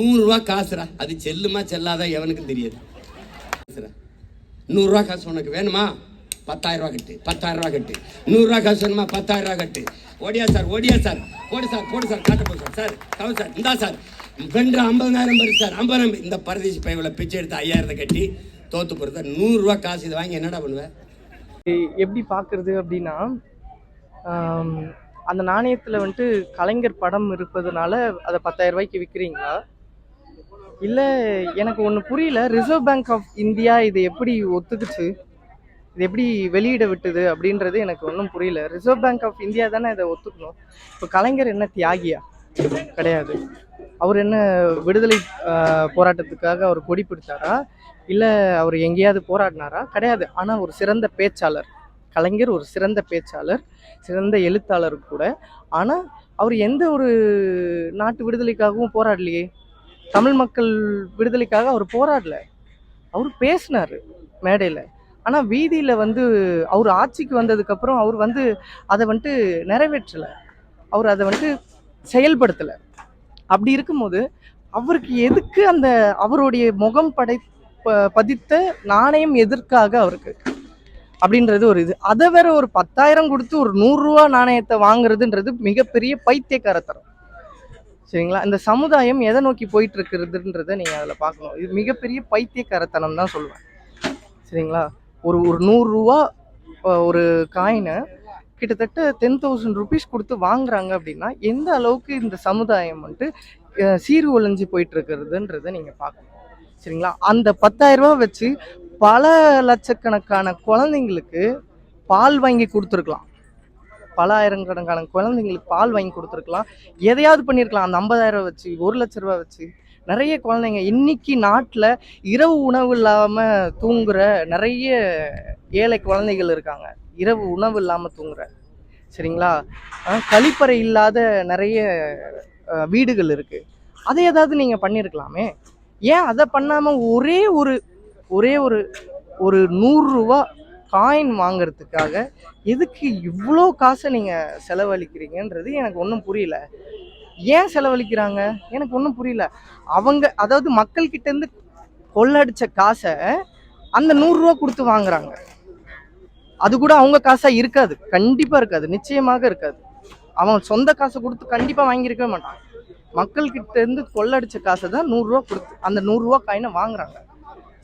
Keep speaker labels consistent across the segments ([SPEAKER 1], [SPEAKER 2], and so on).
[SPEAKER 1] நூறுரூவா காசுடா. அது செல்லுமா செல்லாதா எவனுக்கும் தெரியாது. நூறுரூவா காசு உனக்கு வேணுமா? பத்தாயிரம் ரூபா கட்டு. பத்தாயிரம் ரூபா கட்டு. நூறுரூவா காசு வேணுமா? பத்தாயிரம் ரூபா கட்டு. ஓடியா சார் ஓடியா சார். போடு சார் போடு சார். காட்ட போடு சார். சார் கவு சார். இந்தா சார். வென்று ஐம்பதாயிரம் பேர் சார். ஐம்பதாயிரம் இந்த பரதேசி பையவில் பிச்சை எடுத்து ஐயாயிரத்தை கட்டி தோத்து போகிறத நூறுரூவா காசு இதை வாங்கி என்னடா பண்ணுவேன்
[SPEAKER 2] எப்படி பார்க்குறது அப்படின்னா அந்த நாணயத்தில் வந்துட்டு கலைஞர் படம் இருப்பதுனால அதை பத்தாயிரம் ரூபாய்க்கு விற்கிறீங்களா இல்லை எனக்கு ஒன்று புரியல. ரிசர்வ் பேங்க் ஆஃப் இந்தியா இதை எப்படி ஒத்துக்குச்சு? இது எப்படி வெளியிட விட்டது அப்படின்றது எனக்கு ஒன்றும் புரியல. ரிசர்வ் பேங்க் ஆஃப் இந்தியா தானே இதை ஒத்துக்கணும்? இப்போ கலைஞர் என்ன தியாகியா? கிடையாது. அவர் என்ன விடுதலை போராட்டத்துக்காக அவர் கொடி பிடிச்சாரா? இல்லை அவர் எங்கேயாவது போராடினாரா? கிடையாது. ஆனால் ஒரு சிறந்த பேச்சாளர். கலைஞர் ஒரு சிறந்த பேச்சாளர் சிறந்த எழுத்தாளர் கூட. ஆனால் அவர் எந்த ஒரு நாட்டு விடுதலைக்காகவும் போராடலையே. தமிழ் மக்கள் விடுதலைக்காக அவர் போராடல. அவர் பேசினார் மேடையில். ஆனால் வீதியில் வந்து அவர் ஆட்சிக்கு வந்ததுக்கப்புறம் அவர் வந்து அதை வந்துட்டு நிறைவேற்றலை. அவர் அதை வந்துட்டு செயல்படுத்தலை. அப்படி இருக்கும்போது அவருக்கு எதுக்கு அந்த அவருடைய முகம் படை ப- பதித்த நாணயம் எதற்காக அவருக்கு? அப்படின்றது ஒரு இது. அதை வேற ஒரு பத்தாயிரம் கொடுத்து ஒரு நூறுரூவா நாணயத்தை வாங்குறதுன்றது மிகப்பெரிய பைத்தியக்காரத்தரம் சரிங்களா? இந்த சமுதாயம் எதை நோக்கி போயிட்டு இருக்கிறதுன்றதை நீங்கள் அதில் பார்க்கணும். இது மிகப்பெரிய பைத்தியக்காரத்தனம் தான் சொல்லுவேன். சரிங்களா? ஒரு ஒரு நூறுரூவா ஒரு காயினை கிட்டத்தட்ட டென் தௌசண்ட் ருபீஸ் கொடுத்து வாங்குறாங்க அப்படின்னா எந்த அளவுக்கு இந்த சமுதாயம் வந்துட்டு சீர் ஒழிஞ்சு போயிட்டு இருக்கிறதுன்றதை நீங்கள் பார்க்கணும். சரிங்களா? அந்த பத்தாயிரம் வச்சு பல லட்சக்கணக்கான குழந்தைங்களுக்கு பால் வாங்கி கொடுத்துருக்கலாம். பல ஆயிரக்கணக்கான குழந்தைங்களுக்கு பால் வாங்கி கொடுத்துருக்கலாம். எதையாவது பண்ணியிருக்கலாம் அந்த ஐம்பதாயிரம் வச்சு ஒரு லட்ச ரூபா வச்சு. நிறைய குழந்தைங்க இன்னைக்கு நாட்டில் இரவு உணவு இல்லாமல் தூங்குற நிறைய ஏழை குழந்தைகள் இருக்காங்க. இரவு உணவு இல்லாமல் தூங்குற. சரிங்களா? கழிப்பறை இல்லாத நிறைய வீடுகள் இருக்குது அதை ஏதாவது நீங்கள் பண்ணியிருக்கலாமே ஏன் அதை பண்ணாமல் ஒரே ஒரு ஒரே ஒரு ஒரு நூறுரூவா காயின் வாங்கிறதுக்காக எதுக்கு இவ்வளோ காசை நீங்கள் செலவழிக்கிறீங்கன்றது எனக்கு ஒன்றும் புரியல. ஏன் செலவழிக்கிறாங்க? எனக்கு ஒன்றும் புரியல. அவங்க அதாவது மக்கள்கிட்டேருந்து கொள்ளடிச்ச காசை அந்த நூறுரூவா கொடுத்து வாங்குறாங்க. அது கூட அவங்க காசாக இருக்காது. கண்டிப்பாக இருக்காது. நிச்சயமாக இருக்காது. அவன் சொந்த காசை கொடுத்து கண்டிப்பாக வாங்கியிருக்கவே மாட்டான் மக்கள்கிட்டேருந்து இருந்து கொள்ளடிச்ச காசை தான் நூறுரூவா கொடுத்து அந்த நூறுரூவா காயினை வாங்குறாங்க.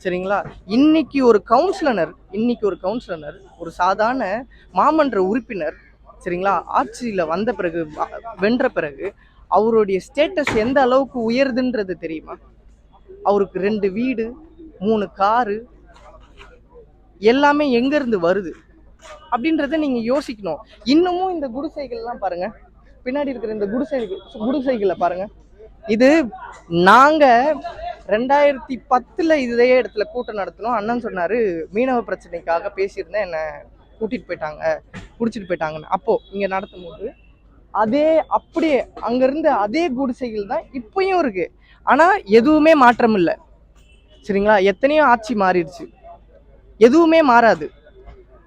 [SPEAKER 2] சரிங்களா? இன்னைக்கு ஒரு கவுன்சிலனர் இன்னைக்கு ஒரு கவுன்சிலர் ஒரு சாதாரண மாமன்ற உறுப்பினர் சரிங்களா? ஆட்சியில் வந்த பிறகு வென்ற பிறகு அவருடைய ஸ்டேட்டஸ் எந்த அளவுக்கு உயருதுன்றது தெரியுமா? அவருக்கு ரெண்டு வீடு மூணு காரு எல்லாமே எங்கேருந்து வருது? அப்படின்றத நீங்கள் யோசிக்கணும். இன்னமும் இந்த குடிசைகள்லாம் பாருங்கள் பின்னாடி இருக்கிற இந்த குடிசைகள் குடிசைகளை பாருங்கள் இது நாங்கள் ரெண்டாயிரத்தி பத்தில் இதே இடத்துல கூட்டம் நடத்தினோம். அண்ணன் சொன்னார் மீனவ பிரச்சனைக்காக பேசியிருந்தேன் என்னை கூட்டிகிட்டு போயிட்டாங்க குடிச்சிட்டு போயிட்டாங்கன்னு. அப்போது இங்கே நடத்தும் போது அதே அப்படியே அங்கேருந்து அதே குடிசைகள் தான் இப்பயும் இருக்குது ஆனால் எதுவுமே மாற்றம் இல்லை. சரிங்களா? எத்தனையோ ஆட்சி மாறிடுச்சு. எதுவுமே மாறாது.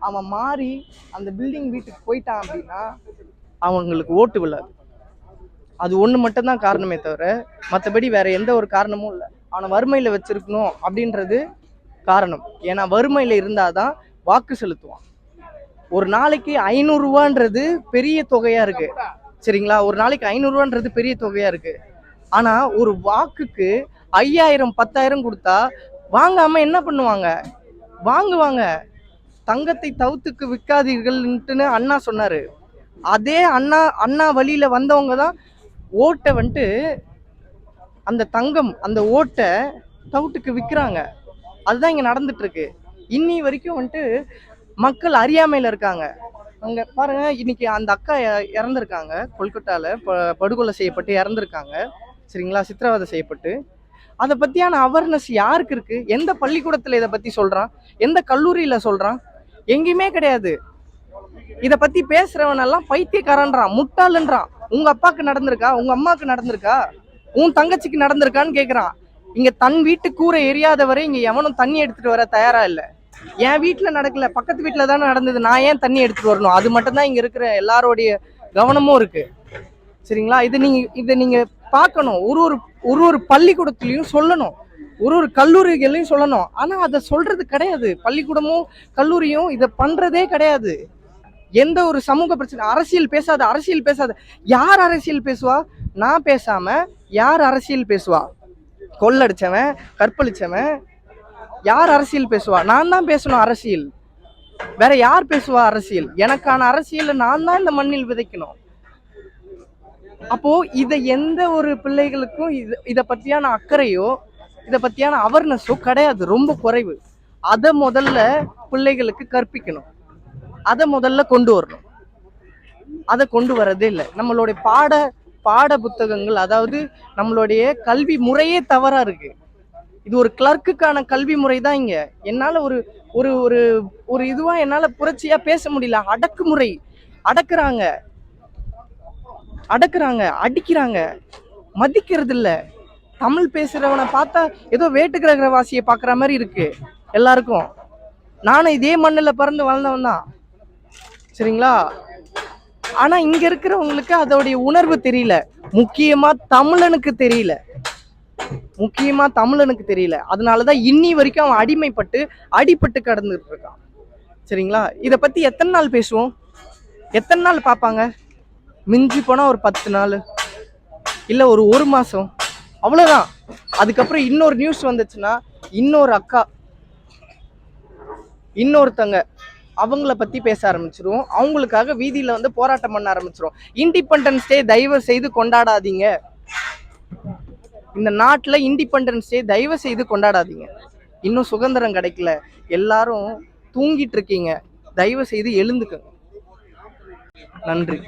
[SPEAKER 2] அவன் மாறி அந்த பில்டிங் வீட்டுக்கு போயிட்டான் அப்படின்னா அவங்களுக்கு ஓட்டு விழாது. அது ஒன்று மட்டும்தான் காரணமே தவிர மற்றபடி வேறு எந்த ஒரு காரணமும் இல்லை. ஆனால் வறுமையில் வச்சுருக்கணும் அப்படின்றது காரணம். ஏன்னா வறுமையில் இருந்தால் தான் வாக்கு செலுத்துவான். ஒரு நாளைக்கு ஐநூறுரூவான்றது பெரிய தொகையாக இருக்குது சரிங்களா? ஒரு நாளைக்கு ஐநூறுரூவான்றது பெரிய தொகையாக இருக்குது ஆனால் ஒரு வாக்குக்கு ஐயாயிரம் பத்தாயிரம் கொடுத்தா வாங்காமல் என்ன பண்ணுவாங்க? வாங்குவாங்க. தங்கத்தை தவுத்துக்கு விற்காதீர்கள்ன்ட்டுன்னு அண்ணா சொன்னார். அதே அண்ணா அண்ணா வழியில் வந்தவங்க தான் ஓட்டை வந்துட்டு அந்த தங்கம் அந்த ஓட்டை தவுட்டுக்கு விற்கிறாங்க அதுதான் இங்கே நடந்துட்டுருக்கு. இன்னி வரைக்கும் வந்துட்டு மக்கள் அறியாமையில் இருக்காங்க. அங்கே பாருங்க இன்னைக்கு அந்த அக்கா இறந்துருக்காங்க. கொல்கட்டாவில் ப- படுகொலை செய்யப்பட்டு இறந்துருக்காங்க. சரிங்களா? சித்திரவதை செய்யப்பட்டு. அதை பற்றியான அவேர்னஸ் யாருக்கு இருக்குது எந்த பள்ளிக்கூடத்தில் இதை பற்றி சொல்கிறான் எந்த கல்லூரியில் சொல்கிறான் எங்கேயுமே கிடையாது. இதை பற்றி பேசுகிறவனெல்லாம் பைத்தியக்காரன்றான் முட்டாளுன்றான். உங்க அப்பாவுக்கு நடந்திருக்கா? உங்க அம்மாவுக்கு நடந்திருக்கா? உன் தங்கச்சிக்கு நடந்திருக்கான்னு கேக்குறான். இங்க தன் வீட்டு கூரை எரியாதவரை இங்க எவனும் தண்ணி எடுத்துட்டு வர தயாரா இல்ல. என் வீட்டுல நடக்கல. பக்கத்து வீட்டுல தானே நடந்தது. நான் ஏன் தண்ணி எடுத்துட்டு வரணும்? அது மட்டும்தான் இங்க இருக்கிற எல்லாரோடைய கவனமும் இருக்கு. சரிங்களா? இது நீங்க இதை நீங்க பார்க்கணும். ஒரு ஒரு ஒரு ஒரு பள்ளிக்கூடத்துலயும் சொல்லணும். ஒரு ஒரு கல்லூரிகளையும் சொல்லணும். ஆனா அதை சொல்றது கிடையாது. பள்ளிக்கூடமும் கல்லூரியும் இதை பண்றதே கிடையாது. எந்த ஒரு சமூக பிரச்சனை அரசியல் பேசாத அரசியல் பேசாத. யார் அரசியல் பேசுவா? நான் பேசாம யார் அரசியல் பேசுவா? கொள்ளடிச்சவன் கற்பழிச்சவன் யார் அரசியல் பேசுவா? நான் தான் பேசணும் அரசியல். வேற யார் பேசுவா அரசியல்? எனக்கான அரசியலை நான் தான் இந்த மண்ணில் விதைக்கணும். அப்போ இதை எந்த ஒரு பிள்ளைகளுக்கும் இது இதை பற்றியான அக்கறையோ இதை பற்றியான அவேர்னஸோ கிடையாது. ரொம்ப குறைவு. அதை முதல்ல பிள்ளைகளுக்கு கற்பிக்கணும். அதை முதல்ல கொண்டு வரணும். அதை கொண்டு வரதே இல்லை. நம்மளுடைய பாட பாட புத்தகங்கள் அதாவது நம்மளுடைய கல்வி முறையே தவறா இருக்கு. இது ஒரு கிளர்க்குக்கான கல்வி முறை தான் இங்க. என்னால ஒரு ஒரு ஒரு ஒரு இதுவா என்னால புரட்சியா பேச முடியல. அடக்குமுறை. அடக்குறாங்க. அடக்குறாங்க. அடிக்கிறாங்க. மதிக்கிறது இல்ல. தமிழ் பேசுறவனை பார்த்தா ஏதோ வேட்டுக்கிரகிற வாசியை பார்க்குற மாதிரி இருக்கு. எல்லாருக்கும். நானும் இதே மண்ணில் பிறந்து வளர்ந்தவன் தான். சரிங்களா? ஆனா இங்க இருக்கிறவங்களுக்கு அதோடைய உணர்வு தெரியல. முக்கியமா தமிழனுக்கு தெரியல. முக்கியமா தமிழனுக்கு தெரியல. அதனாலதான் இன்னி வரைக்கும் அவன் அடிமைப்பட்டு அடிபட்டு கடந்துட்டு இருக்கான். சரிங்களா? இத பத்தி எத்தனை நாள் பேசுவோம்? எத்தனை நாள் பார்ப்பாங்க? மிஞ்சி போனா ஒரு பத்து நாள். இல்ல ஒரு ஒரு மாசம். அவ்வளவுதான். அதுக்கப்புறம் இன்னொரு நியூஸ் வந்துச்சுன்னா இன்னொரு அக்கா. இன்னொருத்தங்க. அவங்கள பத்தி பேச ஆரம்பிச்சிருவோம். அவங்களுக்காக வீதியில வந்து போராட்டம் பண்ண ஆரம்பிச்சிரும் இண்டிபெண்டன்ஸ் டே தயவு செய்து கொண்டாடாதீங்க. இந்த நாட்டுல இண்டிபெண்டன்ஸ் டே தயவு செய்து கொண்டாடாதீங்க. இன்னும் சுதந்திரம் கிடைக்கல. எல்லாரும் தூங்கிட்டு இருக்கீங்க. தயவு செய்து எழுந்துக்கங்க. நன்றி.